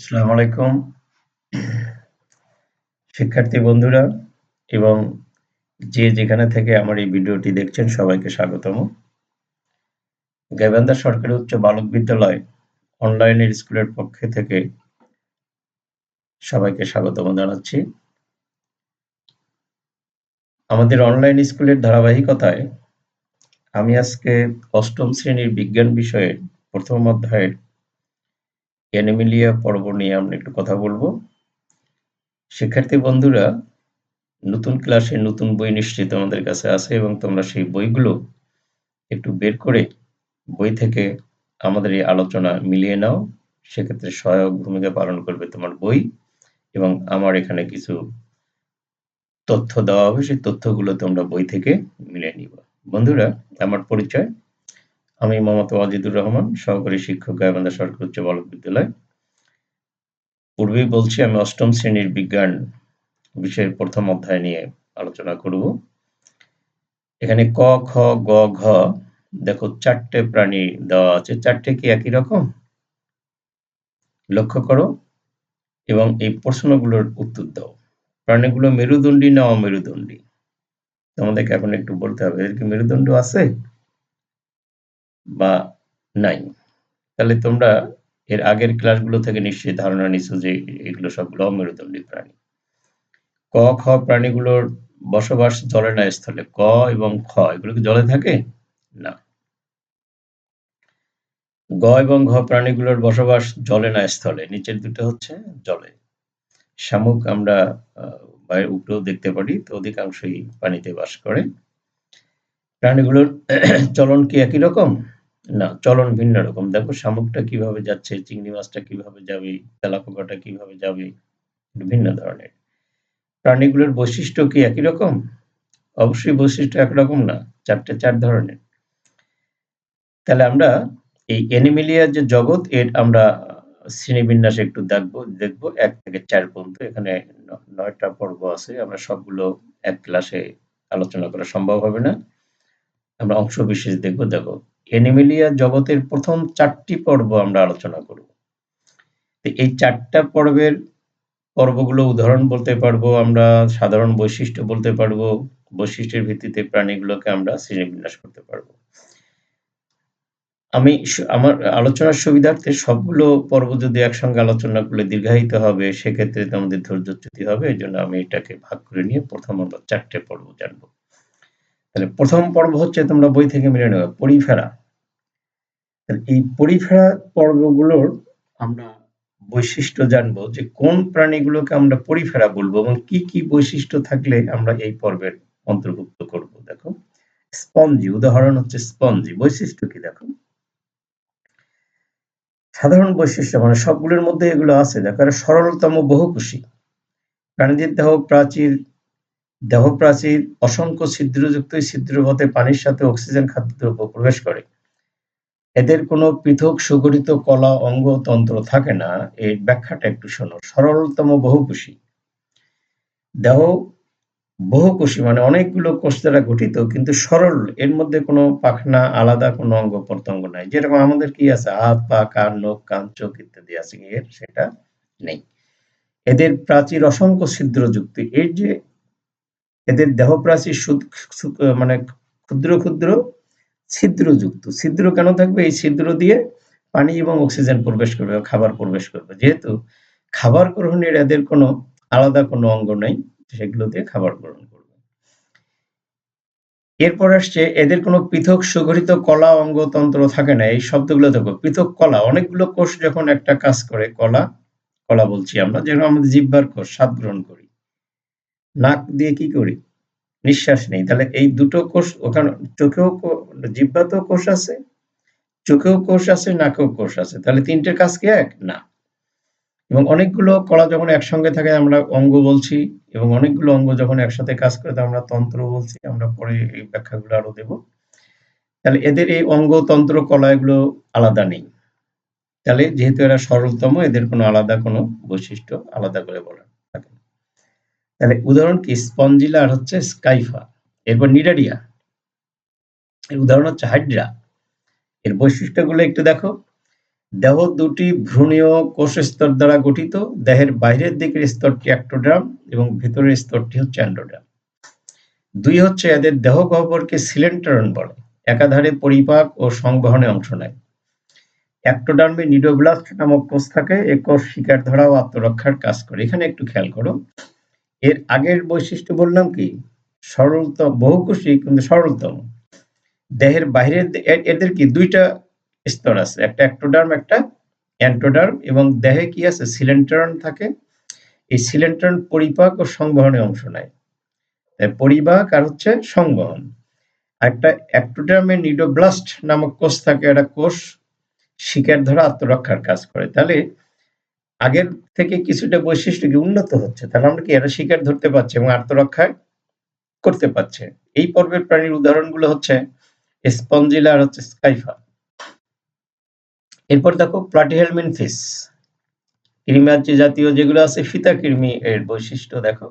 আসসালামু আলাইকুম। শিক্ষার্থী বন্ধুরা, এবং যে যেখানে থেকে আমার এই ভিডিওটি দেখছেন, সবাইকে স্বাগতম। গাইবান্ধা সরকারি উচ্চ বালক বিদ্যালয় অনলাইনের স্কুলের পক্ষে থেকে সবাইকে স্বাগতম জানাচ্ছি। আমাদের অনলাইন স্কুলের ধারাবাহিকতায় আমি আজকে অষ্টম শ্রেণির বিজ্ঞান বিষয়ে প্রথম অধ্যায়ের অ্যানিমিলিয়া পর্ব নিয়ে আমরা একটু কথা বলব। শিক্ষার্থী বন্ধুরা, নতুন ক্লাসে নতুন বই নিশ্চিত আমাদের কাছে আছে এবং তোমরা সেই বইগুলো একটু বের করে বই থেকে আমাদের এই আলোচনা মিলিয়ে নাও। সেক্ষেত্রে সহায়ক ভূমিকা পালন করবে তোমার বই এবং আমার এখানে কিছু তথ্য দেওয়া হবে। সেই তথ্যগুলো তোমরা বই থেকে মিলিয়ে নিবা। বন্ধুরা, আমার পরিচয় আমি মোহাম্মদ ওয়াজিদুর রহমান, সহকারী শিক্ষক গাইবান্ধা সরকার উচ্চ বালক বিদ্যালয়। পূর্বেই বলছি, আমি অষ্টম শ্রেণির বিজ্ঞান বিষয়ের প্রথম অধ্যায় নিয়ে আলোচনা করব। এখানে ক, খ, গ, ঘ, দেখো চারটে প্রাণী দেওয়া আছে। চারটে কি একই রকম? লক্ষ্য করো এবং এই প্রশ্নগুলোর উত্তর দাও। প্রাণীগুলো মেরুদণ্ডী না অমেরুদণ্ডী? তোমাদেরকে এখন একটু বলতে হবে, এদের কি মেরুদণ্ড আছে? বা নাই। তাহলে তোমরা এর আগের ক্লাসগুলো থেকে নিশ্চয়ই ধারণা নিচ্ছ যে এগুলো সবগুলো অমেরুদণ্ডী প্রাণী। ক, খ প্রাণীগুলোর বসবাস জলে না স্থলে? ক এবং খ, এগুলো কি জলে থাকে? না। গ এবং ঘ প্রাণীগুলোর বসবাস জলে না স্থলে? নিচের দুটো হচ্ছে জলে। শামুক আমরা উপরেও দেখতে পারি, তো অধিকাংশই পানিতে বাস করে। প্রাণীগুলোর চলন কি একই রকম? না, চলন ভিন্ন রকম। দেখো, শামুকটা কীভাবে যাচ্ছে, চিংড়ি মাছটা কীভাবে যাবে, তেলাপোকাটা কীভাবে যাবে ভিন্ন ধরনের। প্রাণীগুলোর বৈশিষ্ট্য কি একই রকম? অবশ্যই বৈশিষ্ট্য একরকম না, চারটে চার ধরনের। তাহলে আমরা এই অ্যানিমেলিয়ার যে জগৎ, এর আমরা শ্রেণীবিন্যাসে একটু দেখব দেখব, এক থেকে চার পর্যন্ত। এখানে নয়টা পর্ব আছে, আমরা সবগুলো এক ক্লাসে আলোচনা করা সম্ভব হবে না। আমরা অংশ বিশেষ দেখব, দেখো, অ্যানিমেলিয়া জগতের প্রথম চারটি পর্ব আমরা আলোচনা করব। এই চারটা পর্বের পর্বগুলো উদাহরণ বলতে পারব আমরা, সাধারণ বৈশিষ্ট্য বলতে পারব, বৈশিষ্ট্যের ভিত্তিতে প্রাণীগুলোকে আমরা শ্রেণীবিন্যাস করতে পারব। আমি আমার আলোচনার সুবিধার্থে সবগুলো পর্ব যদি একসঙ্গে আলোচনা করলে দীর্ঘায়িত হবে, সেক্ষেত্রে আমাদের ধৈর্যচ্যুতি হবে, এই জন্য আমি এটাকে ভাগ করে নিয়ে প্রথম আমরা চারটে পর্ব জানব। তাহলে প্রথম পর্ব হচ্ছে তোমরা বই থেকে মিলে নেবে, পরিফেরা। এই পরিফেরা পর্বগুলোর আমরা বৈশিষ্ট্য জানব যে কোন প্রাণীগুলোকে আমরা পরিফেরা বলব এবং কি কি বৈশিষ্ট্য থাকলে আমরা এই পর্বের অন্তর্ভুক্ত করব। দেখো, স্পঞ্জি, উদাহরণ হচ্ছে স্পঞ্জি। বৈশিষ্ট্য কি দেখো? সাধারণ বৈশিষ্ট্য মানে সবগুলোর মধ্যে এগুলো আছে। দেখো সরলতম বহুকুশী প্রাণীদের দেহ প্রাচীর দেহ প্রাচীর অসংখ্য ছিদ্রযুক্ত ছিদ্রপথে পানির সাথে অক্সিজেন খাদ্যদ্রব্য প্রবেশ করে। এদের কোনো পৃথক সুগঠিত কলা অঙ্গতন্ত্র থাকে না। এর ব্যাখ্যাটা একটু শোনো। সরলতম বহুকোষী। দেহ বহুকোষী মানে অনেকগুলো কোষ দ্বারা গঠিত, কিন্তু সরল, এর মধ্যে কোনো পাখনা, আলাদা কোনো অঙ্গ প্রত্যঙ্গ নাই। যেরকম আমাদের কি আছে? হাত, পা, কান নখ কান, চোখ ইত্যাদি আছে। এর সেটা নেই। এদের প্রাচীর অসংখ্য ছিদ্রযুক্ত। এর যে এদের দেহ প্রাচীর মানে ক্ষুদ্র ক্ষুদ্র ছিদ্রযুক্ত। ছিদ্র কেন থাকবে? এই ছিদ্র দিয়ে পানি এবং অক্সিজেন প্রবেশ করবে, খাবার প্রবেশ করবে। যেহেতু খাবার গ্রহণের এদের কোনো আলাদা কোনো অঙ্গ নেই, সেগুলো দিয়ে খাবার গ্রহণ করবে। এরপর আসছে, এদের কোনো পৃথক সুগঠিত কলা অঙ্গতন্ত্র থাকে না। এই শব্দগুলো দেখো, পৃথক কলা। অনেকগুলো কোষ যখন একটা কাজ করে, কলা কলা বলছি আমরা, যেরকম আমাদের জিব্বার কোষ, স্বাদ গ্রহণ করি। নাক দিয়ে কি করি? নিঃশ্বাস নেই। তাহলে এই দুটো কোষ, ওখানে চোখেও জিব্বাতেও কোষ আছে, চোখেও কোষ আছে, নাকেও কোষ আছে। তাহলে তিনটের কাজ কি এক? না। এবং অনেকগুলো কলা যখন একসঙ্গে থাকে, আমরা অঙ্গ বলছি, এবং অনেকগুলো অঙ্গ যখন একসাথে কাজ করে আমরা তন্ত্র বলছি, আমরা পরে এই ব্যাখ্যাগুলো আরও দেব। তাহলে এদের এই অঙ্গ, তন্ত্র, কলা এগুলো আলাদা নেই। তাহলে যেহেতু এরা সরলতম, এদের কোনো আলাদা কোনো বৈশিষ্ট্য আলাদা করে বলা থাকে তাহলে উদাহরণ কি স্পঞ্জিলা আর হচ্ছে স্কাইফা, এরপর নিডারিয়া, এর উদাহরণ হচ্ছে হাইড্রা। এর বৈশিষ্ট্যগুলো একটু দেখো। দেহ দুটি ভ্রূণীয় কোষ স্তর দ্বারা গঠিত, দেহের বাইরের দিকের স্তরটি অ্যাক্টোডার্ম এবং ভেতরের স্তরটি হচ্ছে অ্যান্ডোডার্ম। দুই হচ্ছে এদের দেহ গহ্বরকে সিলেন্টারন বলে, একাধারে পরিপাক ও সংবহনে অংশ নেয়। অ্যাক্টোডার্মে নিডোব্লাস্ট নামক কোষ থাকে, এ কোষ শিকার ধরা ও আত্মরক্ষার কাজ করে। এখানে একটু খেয়াল করো। এর আগের বৈশিষ্ট্য বললাম কি? সরলতম, বহুকোষী কিন্তু সরলতম। দেহের বাইরের এদের কি দুইটা স্তর আছে? একটা অ্যাক্টোডার্ম একটা অ্যান্টোডার্ম এবং দেহে কি আছে? সিলেন্টারন থাকে। এই সিলেন্টারন পরিপাক ও সংবহনে অংশ নেয়। পরিপাক আর হচ্ছে সংবহন। একটা অ্যাক্টোডার্মে নিডোব্লাস্ট নামক কোষ থাকে, একটা কোষ শিকার ধরা আত্মরক্ষার কাজ করে। তাহলে আগের থেকে কিছুটা বৈশিষ্ট্য কি উন্নত হচ্ছে? তাহলে আমরা কি এরা শিকার ধরতে পারছি এবং আত্মরক্ষা করতে পারছে? এই পর্বের প্রাণীর উদাহরণগুলো হচ্ছে স্পঞ্জিলা আর হচ্ছে স্কাইফা। এরপর দেখো প্লাটিহেলমিন ফিস। কৃমিয়ার্চি জাতীয় যেগুলো আছে ফিতা কৃমি এর বৈশিষ্ট্য দেখো।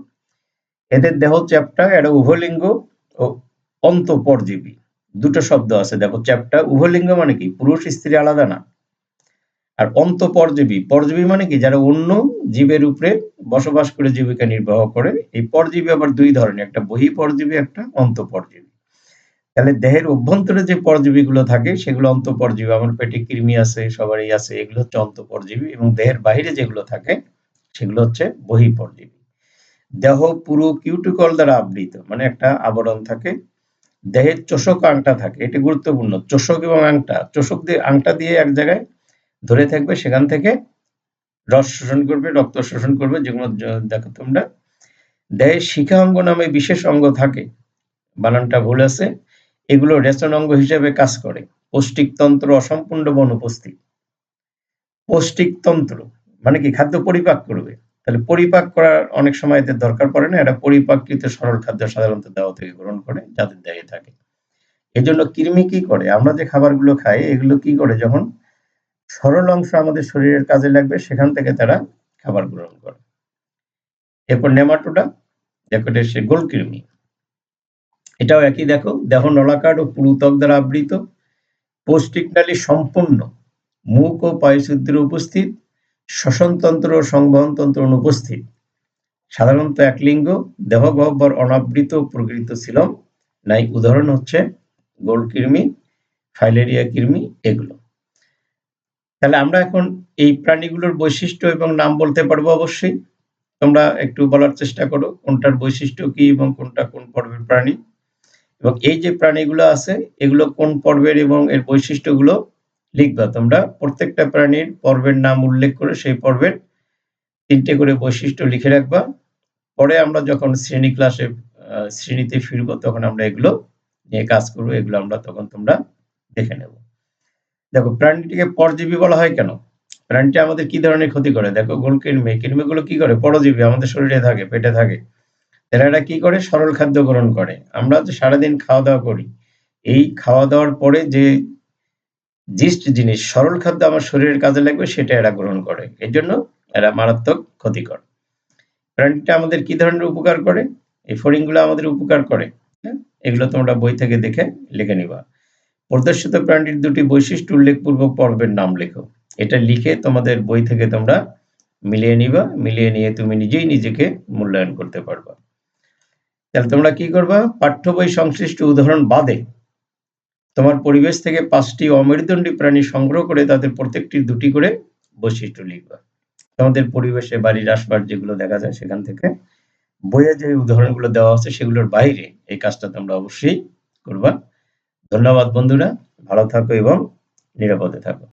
এদের দেহ চ্যাপটা এটা উভলিঙ্গ ও অন্তপরজীবী। দুটো শব্দ আছে। দেখো চ্যাপটা, উভলিঙ্গ মানে কি? পুরুষ স্ত্রী আলাদা না। আর অন্তপরজীবী, পরজীবী পরজীবী মানে কি? যারা অন্য জীবের উপরে বসবাস করে জীবিকা নির্বাহ করে, এই পরজীবী আবার দুই ধরনের, একটা বহি পরজীবী একটা অন্তপরজীবী। তাহলে দেহের অভ্যন্তরে যে পরজীবীগুলো থাকে, সেগুলো অন্তঃপরজীবী, আমার পেটে কৃমি আছে, সবারই আছে, এগুলো হচ্ছে অন্তঃপরজীবী এবং দেহের বাইরে যেগুলো থাকে, সেগুলো হচ্ছে বহিঃপরজীবী। দেহ পুরো কিউটিকল দ্বারা আবৃত মানে একটা আবরণ থাকে। দেহের চোষক আংটা থাকে, এটি গুরুত্বপূর্ণ, চোষক এবং আংটা। চোষক দিয়ে আংটা দিয়ে এক জায়গায় ধরে থাকবে, সেখান থেকে রস শোষণ করবে, রক্ত শোষণ করবে, যেগুলো দেখো তোমরা। দেহের শিখা অঙ্গ নামে বিশেষ অঙ্গ থাকে, বানানটা ভুল আছে, এগুলো রেচন অঙ্গ হিসেবে কাজ করে। পৌষ্টিকতন্ত্র অসম্পূর্ণ বা অনুপস্থিত পৌষ্টিকতন্ত্র মানে কি, খাদ্য পরিপাক করবে। তাহলে পরিপাক করার অনেক সময় এদের দরকার পড়ে না এটা পরিপাকৃত সরল খাদ্য সাধারণত দেওয়া থেকে গ্রহণ করে, যাদের দেহে থাকে। এজন্য কৃমি কি করে? আমরা যে খাবারগুলো খাই, এগুলো কি করে? যখন সরল অংশ আমাদের শরীরের কাজে লাগবে, সেখান থেকে তারা খাবার গ্রহণ করে। এরপর নেমাটোডা, দেখো এটা সে গোল কৃমি এটাও একই দেখো, দেহ নলাকার ও পুরুতক দ্বারা আবৃত, পৌষ্টিক নালী সম্পূর্ণ, মুখ ও পায়ুশুদ্ধির উপস্থিত, শ্বসনতন্ত্র ও সংবহনতন্ত্র অনুপস্থিত সাধারণত এক লিঙ্গ, দেহ গহ্বর অনাবৃত প্রকৃত ছিলম। নাই, উদাহরণ হচ্ছে গোলকৃমি, ফাইলেরিয়া কৃমি, এগুলো। তাহলে আমরা এখন এই প্রাণীগুলোর বৈশিষ্ট্য এবং নাম বলতে পারব অবশ্যই। তোমরা একটু বলার চেষ্টা করো, কোনটার বৈশিষ্ট্য কি এবং কোনটা কোন পর্বের প্রাণী? এবং এই যে প্রাণীগুলো আছে, এগুলো কোন পর্বের এবং এর বৈশিষ্ট্যগুলো লিখবা। তোমরা প্রত্যেকটা প্রাণীর পর্বের নাম উল্লেখ করে সেই পর্বের তিনটে করে বৈশিষ্ট্য লিখে রাখবা। পরে আমরা যখন শ্রেণি ক্লাসে শ্রেণীতে ফিরব, তখন আমরা এগুলো নিয়ে কাজ করব, এগুলো আমরা তখন তোমরা দেখে নেব। দেখো প্রাণীটিকে পরজীবী বলা হয় কেন? প্রাণীটি আমাদের কি ধরনের ক্ষতি করে? দেখো গোল কৃমি কৃমিগুলো কি করে? পরজীবী, আমাদের শরীরে থাকে, পেটে থাকে। এরা কি করে? সরল খাদ্য গ্রহণ করে। আমরা যে সারাদিন খাওয়া দাওয়া করি, এই খাওয়া দাওয়ার পরে যে জিস্ট জিনিস, সরল খাদ্য আমার শরীরের কাজে লাগবে, সেটা এরা গ্রহণ করে। এই জন্য এরা মারাত্মক ক্ষতিকর। প্রাণীটা আমাদের কি ধরনের উপকার করে? এই ফড়িংগুলো আমাদের উপকার করে। হ্যাঁ এগুলো তোমরা বই থেকে দেখে লিখে নিবা। প্রদর্শিত প্রাণীর দুটি বৈশিষ্ট্য উল্লেখপূর্বক পর্বের নাম লেখো। এটা লিখে তোমাদের বই থেকে তোমরা মিলিয়ে নিবা, মিলিয়ে নিয়ে তুমি নিজেই নিজেকে মূল্যায়ন করতে পারবা। তাহলে তোমরা কি করবা? পাঠ্য বই সংশ্লিষ্ট উদাহরণ বাদে তোমার পরিবেশ থেকে পাঁচটি অমেরুদণ্ডী প্রাণী সংগ্রহ করে তাদের প্রত্যেকটির দুটি করে বৈশিষ্ট্য লিখবা। তোমাদের পরিবেশে বাড়ির আশপাশ যেগুলো দেখা যায় সেখান থেকে বইয়ে যে উদাহরণগুলো দেওয়া আছে সেগুলোর বাইরে এই কাজটা তোমরা অবশ্যই করবা। ধন্যবাদ বন্ধুরা ভালো থাকো এবং নিরাপদে থাকো।